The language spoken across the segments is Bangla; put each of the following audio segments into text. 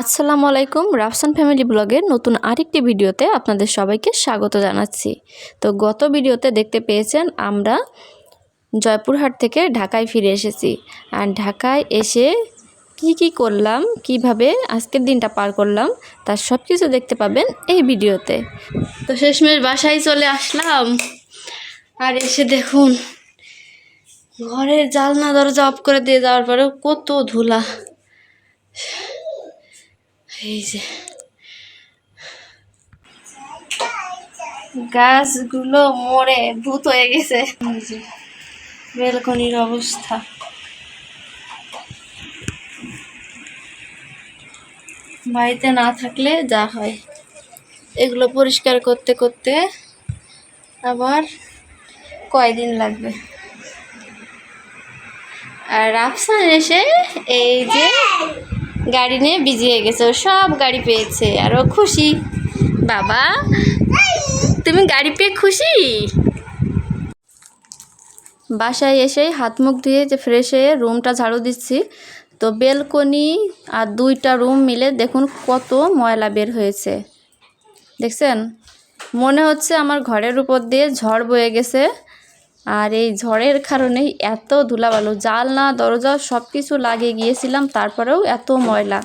আসসালামু আলাইকুম, রাফসান ফ্যামিলি ব্লগের নতুন আরেকটি ভিডিওতে আপনাদের সবাইকে স্বাগত জানাচ্ছি। তো গত ভিডিওতে দেখতে পেয়েছেন আমরা জয়পুরহাট থেকে ঢাকায় ফিরে এসেছি। আর ঢাকায় এসে কি কি করলাম, কীভাবে আজকের দিনটা পার করলাম, তার সব কিছু দেখতে পাবেন এই ভিডিওতে। তো শেষমেশ বাসায় চলে আসলাম। আর এসে দেখুন, ঘরের জালনা দরজা অফ করে দিয়ে যাওয়ার পরেও কত ধুলা। এই যে। গাছগুলো মরে ভূত হয়ে গেছে। বেলকনির অবস্থা। বাড়িতে না থাকলে যা হয়। এগুলো পরিষ্কার করতে করতে আবার কয়দিন লাগবে? আর রাফসান এসে এই যে গাড়ি নিয়ে বিজি হয়ে গেছে সব গাড়ি পেয়েছে আর ও খুশি। বাবা, তুমি গাড়ি পেয়ে খুশি? বাসায় এসেই হাত মুখ ধুয়ে যে ফ্রেশ হয়ে রুমটা ঝাড়ু দিচ্ছি, তো বেলকনি আর দুইটা রুম মিলে দেখুন কত ময়লা বের হয়েছে। দেখছেন? মনে হচ্ছে আমার ঘরের উপর দিয়ে ঝড় বয়ে গেছে। আর এই ঝড়ের কারণেই এত ধুলাবালু, জালনা, দরজা সব কিছু লাগিয়ে গিয়েছিলাম, তারপরেও এত ময়লা।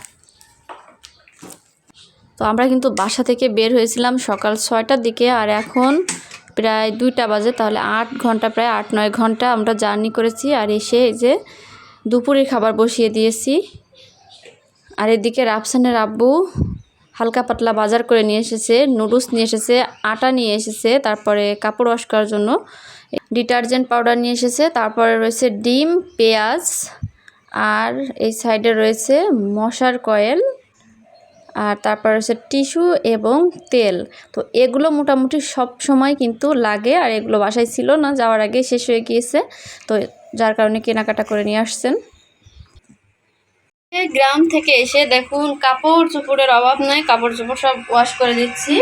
তো আমরা কিন্তু বাসা থেকে বের হয়েছিলাম সকাল ছয়টার দিকে, আর এখন প্রায় দুইটা বাজে, তাহলে আট ঘণ্টা, প্রায় আট নয় ঘণ্টা আমরা জার্নি করেছি, আর এসে এই যে দুপুরের খাবার বসিয়ে দিয়েছি। আর এদিকে রাফসানের আব্বু হালকা পাতলা বাজার করে নিয়ে এসেছে, নুডলস নিয়ে এসেছে, আটা নিয়ে এসেছে, তারপরে কাপড় ওয়াশ করার জন্য ডিটারজেন্ট পাউডার নিয়ে এসেছে, তারপরে রয়েছে ডিম, পেঁয়াজ, আর এই সাইডে রয়েছে মশার কয়েল, আর তারপর রয়েছে টিস্যু এবং তেল। তো এগুলো মোটামুটি সব সময় কিন্তু লাগে, আর এগুলো বাসায় ছিল না, যাওয়ার আগে শেষ হয়ে গিয়েছে। তো যার কারণে কেনাকাটা করে নিয়ে আসছেন। গ্রাম থেকে এসে দেখুন কাপড় চোপড়ের অভাব নয় কাপড় চোপড় সব ওয়াশ করে দিচ্ছি।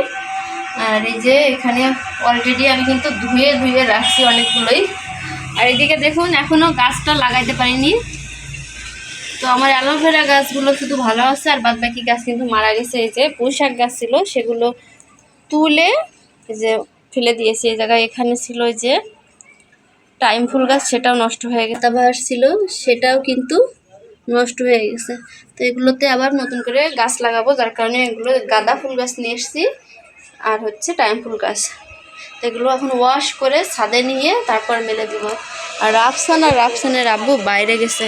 আর এই যে এখানে অলরেডি আমি কিন্তু ধুয়ে ধুয়ে রাখছি অনেকগুলোই। আর এদিকে দেখুন এখনও গাছটা লাগাইতে পারিনি। তো আমার অ্যালোভেরা গাছগুলো শুধু ভালো আছে, আর বাদ বাকি গাছ কিন্তু মারা গেছে। এই যে পুঁইশাক গাছ ছিল, সেগুলো তুলে এই যে ফেলে দিয়েছি। এই জায়গায় এখানে ছিল যে টাইম ফুল গাছ, সেটাও নষ্ট হয়ে গেছে। আবার ছিল, সেটাও কিন্তু নষ্ট হয়ে গেছে। তো এগুলোতে আবার নতুন করে গাছ লাগাবো, যার কারণে এগুলো গাঁদা ফুল গাছ নিয়ে এসেছি। আর হচ্ছে টাইম ফুল গাছ। তো এগুলো এখন ওয়াশ করে ছাদে নিয়ে তারপর মেলে দিব। আর রাফসান আর রাফসানের আব্বু বাইরে গেছে।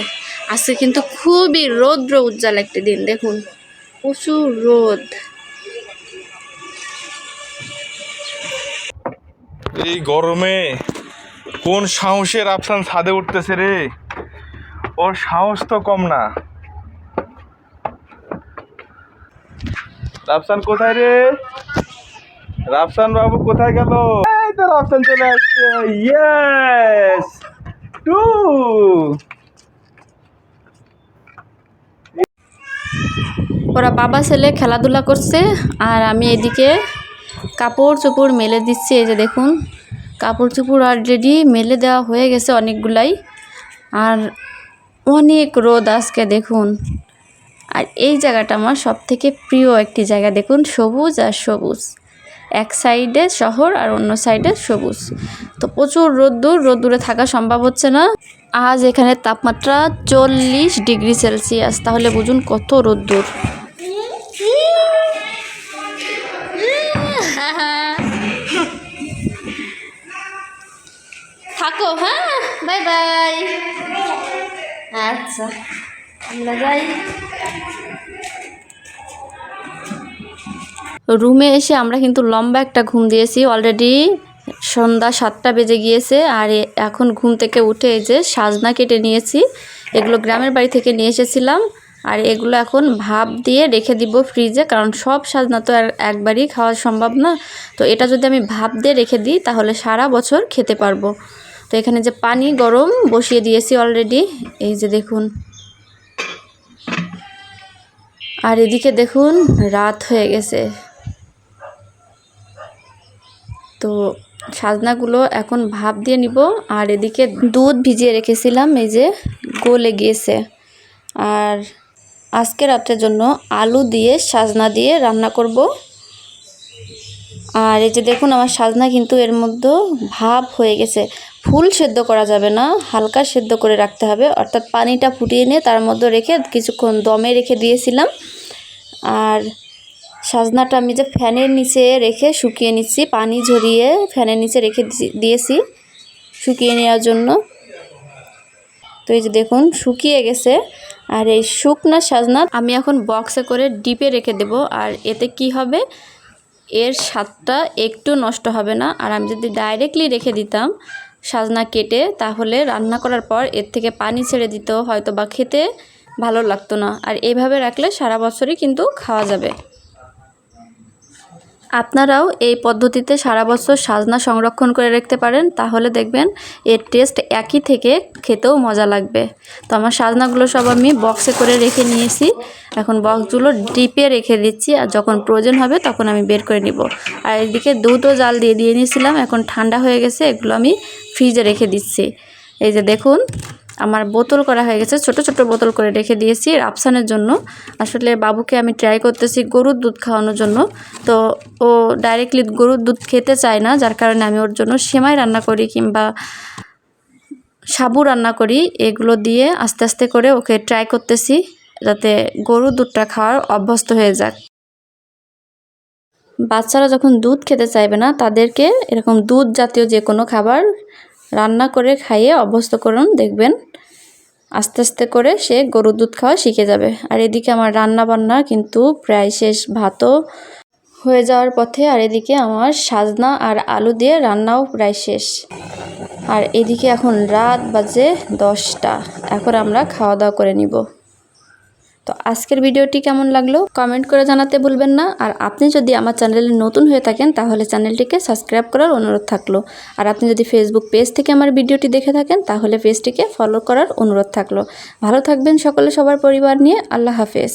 আজকে কিন্তু খুবই রৌদ্র উজ্জ্বল একটি দিন, দেখুন। প্রচুর রোদ। এই গরমে কোন সাহসের আফসান ছাদে উঠতেছে রে? ওর সাহস তো কম না। রাফসান কোথায় রে? রাফসান বাবু কোথায় গেল? এই তো রাফসান চলে আসছে। ইয়েস টু ওরা বাবা ছেলে খেলাধুলা করছে, আর আমি এদিকে কাপড় চোপড় মেলে দিচ্ছি, এই যে দেখুন। কাপড় চোপড় অলরেডি মেলে দেওয়া হয়ে গেছে অনেকগুলাই। আর অনেক রোদ আজকে, দেখুন। আর এই জায়গাটা আমার সব থেকে প্রিয় একটি জায়গা, দেখুন, সবুজ আর সবুজ। এক সাইডে শহর আর অন্য সাইডে সবুজ। তো প্রচুর রোদ্দুর, রোদ্দুরে থাকা সম্ভব হচ্ছে না। আজ এখানে তাপমাত্রা চল্লিশ ডিগ্রি সেলসিয়াস। তাহলে বুঝুন কত রোদ্দুর। থাকো হ্যাঁ বাই বাই। আচ্ছা আমরা যাই। রুমে এসে আমরা কিন্তু লম্বা একটা ঘুম দিয়েছি অলরেডি সন্ধ্যা সাতটা বেজে গিয়েছে, আর এখন ঘুম থেকে উঠে এই যে সাজনা কেটে নিয়েছি, এগুলো গ্রামের বাড়ি থেকে নিয়ে এসেছিলাম, আর এগুলো এখন ভাপ দিয়ে রেখে দিব ফ্রিজে কারণ সব সাজনা তো আর একবারই খাওয়া সম্ভব না। তো এটা যদি আমি ভাপ দিয়ে রেখে দিই, তাহলে সারা বছর খেতে পারব। তো এখানে যে পানি গরম বসিয়ে দিয়েছি অলরেডি এই যে দেখুন। আর এদিকে দেখুন, রাত হয়ে গেছে। তো সাজনাগুলো এখন ভাপ দিয়ে নিব, আর এদিকে দুধ ভিজিয়ে রেখেছিলাম, এই যে গলে গিয়েছে। আর আজকে রাত্রের জন্য আলু দিয়ে সাজনা দিয়ে রান্না করব। আর এই যে দেখুন, আমার সাজনা কিন্তু এর মধ্যে ভাব হয়ে গেছে। ফুল সেদ্ধ করা যাবে না, হালকা সেদ্ধ করে রাখতে হবে। অর্থাৎ পানিটা ফুটিয়ে নিয়ে তার মধ্যে রেখে কিছুক্ষণ দমে রেখে দিয়েছিলাম। আর সাজনাটা আমি যে ফ্যানের নিচে রেখে শুকিয়ে নিচ্ছি, পানি ঝরিয়ে ফ্যানের নিচে রেখে দিয়েছি শুকিয়ে নেওয়ার জন্য। তো এই যে দেখুন, শুকিয়ে গেছে। আর এই শুকনা সাজনা আমি এখন বক্সে করে ডিপে রেখে দেব। আর এতে কি হবে? এর স্বাদটা একটু নষ্ট হবে না। আর আমি যদি ডাইরেক্টলি রেখে দিতাম সাজনা কেটে, তাহলে রান্না করার পর এর থেকে পানি ছেড়ে দিত হয়তো বা খেতে ভালো লাগতো না। আর এইভাবে রাখলে সারা বছরই কিন্তু খাওয়া যাবে। আপনারাও এই পদ্ধতিতে সারা বছর সাজনা সংরক্ষণ করে রাখতে পারেন, তাহলে দেখবেন এর টেস্ট একই থেকে খেতেও মজা লাগবে। তো আমার সাজনাগুলো সব আমি বক্সে করে রেখে নিয়েছি। এখন বক্সগুলো ডিপে রেখে দিচ্ছি আর যখন প্রয়োজন হবে তখন আমি বের করে নিব। আর এদিকে দুধও জাল দিয়ে দিয়ে নিয়েছিলাম, এখন ঠান্ডা হয়ে গেছে, এগুলো আমি ফ্রিজে রেখে দিচ্ছি। এই যে দেখুন আমার বোতল করা হয়ে গেছে, ছোট ছোট বোতল করে রেখে দিয়েছি রাপসানের জন্য। আসলে বাবুকে আমি ট্রাই করতেছি গরুর দুধ খাওয়ানোর জন্য। তো ও ডাইরেক্টলি গরুর দুধ খেতে চায় না, যার কারণে আমি ওর জন্য সেমাই রান্না করি কিংবা সাবু রান্না করি। এগুলো দিয়ে আস্তে আস্তে করে ওকে ট্রাই করতেছি যাতে গরুর দুধটা খাওয়ার অভ্যস্ত হয়ে যাক। বাচ্চারা যখন দুধ খেতে চাইবে না, তাদেরকে এরকম দুধ জাতীয় যে কোনো খাবার রান্না করে খাইয়ে অভ্যস্ত করুন, দেখবেন আস্তে আস্তে করে সে গরুর দুধ খাওয়া শিখে যাবে। আর এদিকে আমার রান্না বান্না কিন্তু প্রায় শেষ। ভাতও হয়ে যাওয়ার পথে আর এদিকে আমার সাজনা আর আলু দিয়ে রান্নাও প্রায় শেষ। আর এদিকে এখন রাত বাজে দশটা। এখন আমরা খাওয়া দাওয়া করে নিব। তো আজকের ভিডিওটি কেমন লাগল কমেন্ট করে জানাতে ভুলবেন না। আর আপনি যদি আমার চ্যানেলে নতুন হয়ে থাকেন, তাহলে চ্যানেলটিকে সাবস্ক্রাইব করার অনুরোধ থাকল। আর আপনি যদি ফেসবুক পেজ থেকে আমার ভিডিওটি দেখে থাকেন, তাহলে পেজটিকে ফলো করার অনুরোধ থাকল। ভালো থাকবেন সকলে সবার পরিবার নিয়ে। আল্লাহ হাফেজ।